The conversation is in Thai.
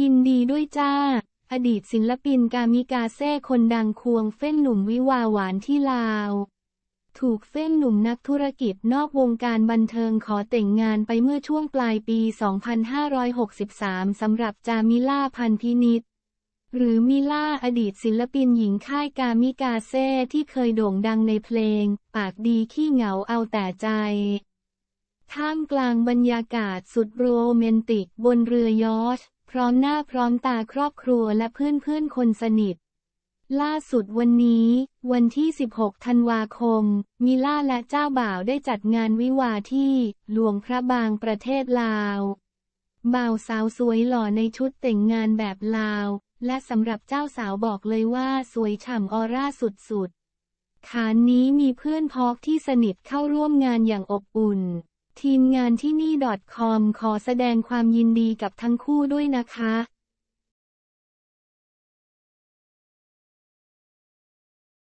ยินดีด้วยจ้า อดีตศิลปินกามิกาเซ่คนดังควงเฟ้นหนุ่มวิวาหวานที่ลาว ถูกเฟ้นหนุ่มนักธุรกิจนอกวงการบันเทิงขอแต่งงานไปเมื่อช่วงปลายปี 2563 สำหรับจามิล่าพันพินิษหรือมิล่าอดีตศิลปินหญิงค่ายกามิกาเซ่ที่เคยโด่งดังในเพลง ปากดีขี้เหงาเอาแต่ใจ ท่ามกลางบรรยากาศสุดโรแมนติกบนเรือยอช พร้อมหน้าพร้อมตาครอบครัวและเพื่อนๆคนสนิท ล่าสุดวันนี้ วันที่ 16 ธันวาคม มิล่าและเจ้าบ่าวได้จัดงานวิวาที่หลวงพระบางประเทศลาว บ่าวสาวสวยหล่อในชุดแต่งงานแบบลาว และสำหรับเจ้าสาวบอกเลยว่าสวยฉ่ำออร่าสุดๆขานนี้มีเพื่อนพองที่สนิทเข้าร่วมงานอย่างอบอุ่น ทีมงานที่นี่ .com ขอแสดงความยินดีกับทั้งคู่ด้วยนะคะ